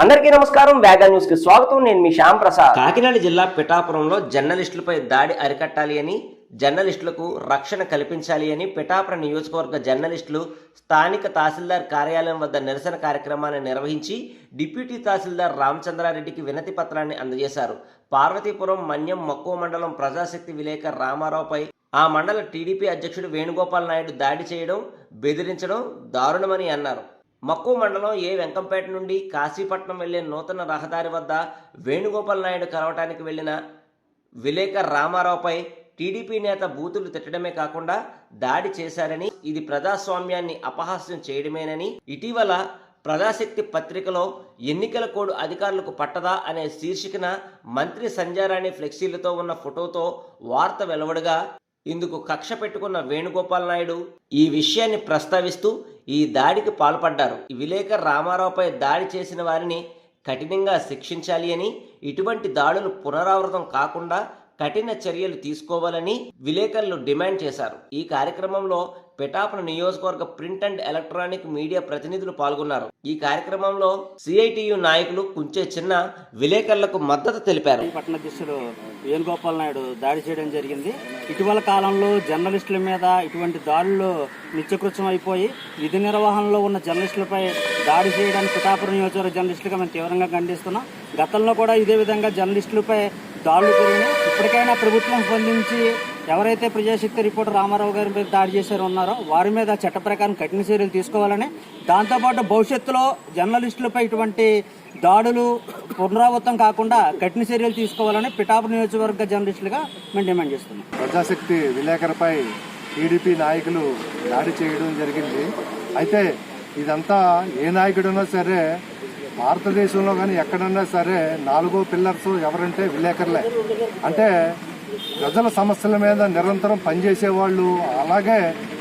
అందరికీ నమస్కారం వేగా న్యూస్కి స్వాగతం. నేను మీ శ్యామ్ ప్రసాద్. కాకినాడ జిల్లా పిఠాపురంలో జర్నలిస్టులపై దాడి అరికట్టాలి అని జర్నలిస్టులకు రక్షణ కల్పించాలి అని పిఠాపురం నియోజకవర్గ జర్నలిస్టులు స్థానిక తహసీల్దార్ కార్యాలయం వద్ద నిరసన కార్యక్రమాన్ని నిర్వహించి డిప్యూటీ తహసీల్దార్ రామచంద్రారెడ్డికి వినతి పత్రాన్ని అందజేశారు. పార్వతీపురం మన్యం మక్కువ మండలం ప్రజాశక్తి విలేకర్ రామారావుపై ఆ మండల టీడీపీ అధ్యక్షుడు వేణుగోపాల్ నాయుడు దాడి చేయడం బెదిరించడం దారుణమని అన్నారు. మక్కువ మండలం ఏ వెంకంపేట నుండి కాశీపట్నం వెళ్ళే నూతన రహదారి వద్ద వేణుగోపాల్ నాయుడు కలవటానికి వెళ్ళిన విలేకర్ రామారావుపై టీడీపీ నేత బూతులు తిట్టడమే కాకుండా దాడి చేశారని ఇది ప్రజాస్వామ్యాన్ని అపహాస్యం చేయడమేనని ఇటీవల ప్రజాశక్తి పత్రికలో ఎన్నికల కోడ్ అధికారులకు పట్టదా అనే శీర్షికన మంత్రి సంజారాణి ఫ్లెక్సీలతో ఉన్న ఫోటోతో వార్త వెలువడగా ఇందుకు కక్ష పెట్టుకున్న వేణుగోపాల్ నాయుడు ఈ విషయాన్ని ప్రస్తావిస్తూ ఈ దాడికి పాల్పడ్డారు. ఈ విలేకర్ రామారావుపై దాడి చేసిన వారిని కఠినంగా శిక్షించాలి అని ఇటువంటి దాడులు పునరావృతం కాకుండా కఠిన చర్యలు తీసుకోవాలని విలేకరులు డిమాండ్ చేశారు. ఈ కార్యక్రమంలో పిఠాపురం నియోజకవర్గ ప్రింట్ అండ్ ఎలక్ట్రానిక్ మీడియా ప్రతినిధులు పాల్గొన్నారు. ఈ కార్యక్రమంలో సిఐటియు నాయకులు కుంచే చిన్న విలేకరులకు మద్దతు తెలిపారు. ఈ పట్టణ వేణుగోపాల్ నాయుడు దాడి చేయడం జరిగింది. ఇటీవల కాలంలో జర్నలిస్టుల మీద ఇటువంటి దాడులు నిత్యకృత్యం అయిపోయి విధి నిర్వహణలో ఉన్న జర్నలిస్టులపై దాడి చేయడానికి పిఠాపురం నియోజకవర్గ జర్నలిస్టులుగా మేము తీవ్రంగా ఖండిస్తున్నాం. గతంలో కూడా ఇదే విధంగా జర్నలిస్టులపై దాడులు జరిగినాయి. ఇప్పటికైనా ప్రభుత్వం స్పందించి ఎవరైతే ప్రజాశక్తి రిపోర్టర్ రామారావు గారి మీద దాడి చేశారో ఉన్నారో వారి మీద చట్ట ప్రకారం కఠిన చర్యలు తీసుకోవాలని దాంతోపాటు భవిష్యత్తులో జర్నలిస్టులపై ఇటువంటి దాడులు పునరావృతం కాకుండా కఠిన చర్యలు తీసుకోవాలని పిఠాపు నియోజకవర్గ జర్నలిస్టులుగా మేము డిమాండ్ చేస్తున్నాం. ప్రజాశక్తి విలేకరుపై టీడీపీ నాయకులు దాడి చేయడం జరిగింది. అయితే ఇదంతా ఏ నాయకుడైనా సరే భారతదేశంలో కానీ ఎక్కడన్నా సరే నాలుగో పిల్లర్స్ ఎవరంటే విలేకరులే. అంటే ప్రజల సమస్యల మీద నిరంతరం పనిచేసే వాళ్ళు అలాగే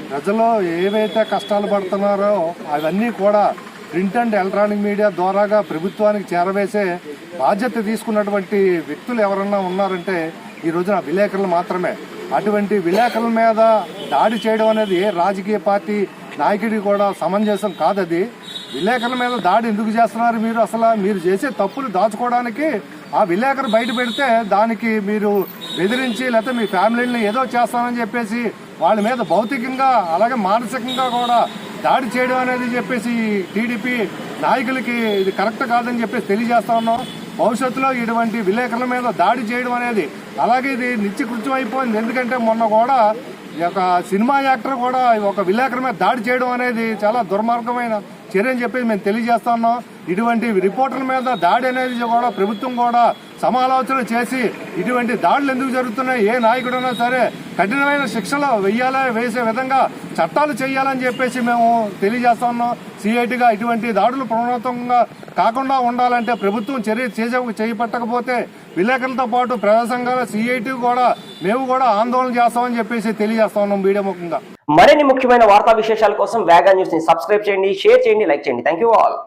ప్రజలు ఏవైతే కష్టాలు పడుతున్నారో అవన్నీ కూడా ప్రింట్ అండ్ ఎలక్ట్రానిక్ మీడియా ద్వారాగా ప్రభుత్వానికి చేరవేసే బాధ్యత తీసుకున్నటువంటి వ్యక్తులు ఎవరన్నా ఉన్నారంటే ఈ రోజున విలేకరులు మాత్రమే. అటువంటి విలేకరుల మీద దాడి చేయడం అనేది ఏ రాజకీయ పార్టీ నాయకుడికి కూడా సమంజసం కాదది. విలేకరుల మీద దాడి ఎందుకు చేస్తున్నారు మీరు? అసలు మీరు చేసే తప్పులు దాచుకోవడానికి ఆ విలేకరు బయట పెడితే దానికి మీరు బెదిరించి లేకపోతే మీ ఫ్యామిలీని ఏదో చేస్తానని చెప్పేసి వాళ్ళ మీద భౌతికంగా అలాగే మానసికంగా కూడా దాడి చేయడం అనేది చెప్పేసి టీడీపీ నాయకులకి ఇది కరెక్ట్ కాదని చెప్పేసి తెలియజేస్తా ఉన్నాం. భవిష్యత్తులో ఇటువంటి విలేకరుల మీద దాడి చేయడం అనేది అలాగే ఇది నిత్యకృత్యం అయిపోయింది. ఎందుకంటే మొన్న కూడా ఈ యొక్క సినిమా యాక్టర్ కూడా ఒక విలేకరు మీద దాడి చేయడం అనేది చాలా దుర్మార్గమైన చర్య అని చెప్పేసి మేము తెలియజేస్తా ఉన్నాం. ఇటువంటి రిపోర్టర్ల మీద దాడి అనేది కూడా ప్రభుత్వం కూడా సమాలోచన చేసి ఇటువంటి దాడులు ఎందుకు జరుగుతున్నాయి? ఏ నాయకుడైనా సరే కఠినమైన శిక్షలు వెయ్యాలా వేసే విధంగా చట్టాలు చేయాలని చెప్పేసి మేము తెలియజేస్తా ఉన్నాం. సిఐటిగా ఇటువంటి దాడులు పునరావృతంగా కాకుండా ఉండాలంటే ప్రభుత్వం చర్య చేసే చేపట్టకపోతే విలేకరులతో పాటు ప్రజా సంఘాల సిఐటి కూడా మేము కూడా ఆందోళన చేస్తామని చెప్పేసి తెలియజేస్తా ఉన్నాం మీడియా ముఖంగా. మరిన్ని ముఖ్యమైన వార్తా విశేషాల కోసం వేగా న్యూస్ని సబ్స్క్రైబ్ చేయండి షేర్ చేయండి లైక్ చేయండి. Thank you all